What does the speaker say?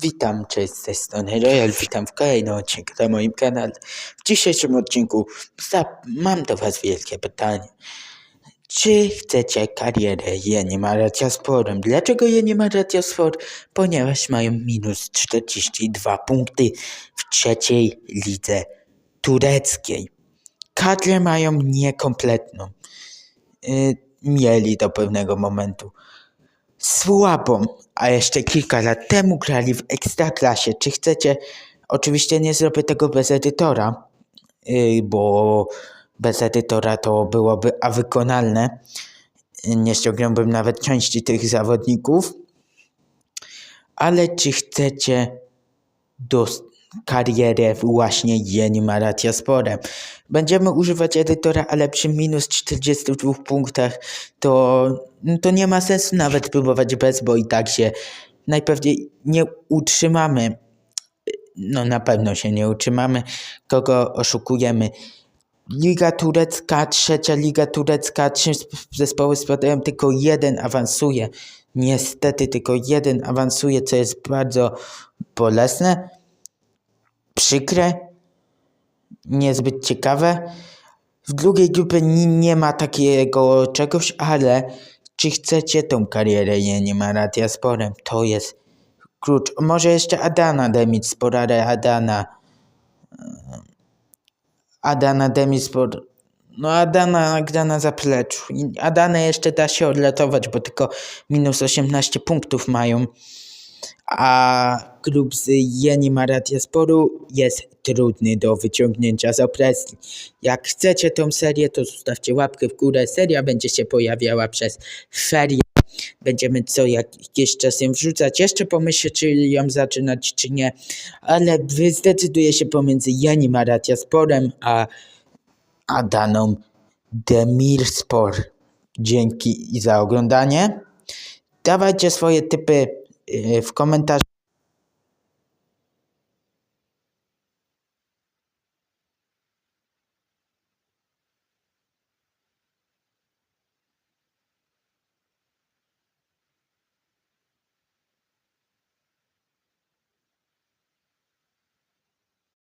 Witam, cześć z tej strony Royal, witam w kolejnym odcinku na moim kanale. W dzisiejszym odcinku mam do Was wielkie pytanie. Czy chcecie karierę Jeni Maratia Sporem? Dlaczego Jeni Maratia Sport? Ponieważ mają minus 42 punkty w trzeciej lidze tureckiej. Kadrę mają niekompletną. Y, mieli do pewnego momentu słabą, a jeszcze kilka lat temu grali w Ekstraklasie. Czy chcecie? Oczywiście nie zrobię tego bez edytora, yy, bo bez edytora to byłoby a wykonalne. Yy, Nie ściągnąłbym nawet części tych zawodników. Ale czy chcecie dos- karierę właśnie Jeni Maratia Sporem? Będziemy używać edytora, ale przy minus 42 punktach to, to nie ma sensu nawet próbować bez, bo i tak się najpewniej nie utrzymamy. No na pewno się nie utrzymamy. Kogo oszukujemy? Liga turecka, trzecia liga turecka, trzy sp- zespoły spadają, tylko jeden awansuje. Niestety tylko jeden awansuje, co jest bardzo bolesne, przykre, niezbyt ciekawe. W drugiej grupie nie, nie ma takiego czegoś, ale czy chcecie tą karierę Jeni Maratia Sporem? To jest klucz. Może jeszcze Adana Demic Spor, ale Adana... Adana Demic Spor... No Adana gra na zapleczu. Adana jeszcze da się odlatować, bo tylko minus 18 punktów mają. A klub z Jeni Maratia Sporu jest trudny do wyciągnięcia z opresji. Jak chcecie tą serię, to zostawcie łapkę w górę. Seria będzie się pojawiała przez ferie. Będziemy co jakiś czas ją wrzucać. Jeszcze pomyślę, czy ją zaczynać, czy nie. Ale wy zdecyduję się pomiędzy Jeni Maratia Sporem a Adaną Demirspor. Dzięki za oglądanie. Dawajcie swoje typy w komentarzu.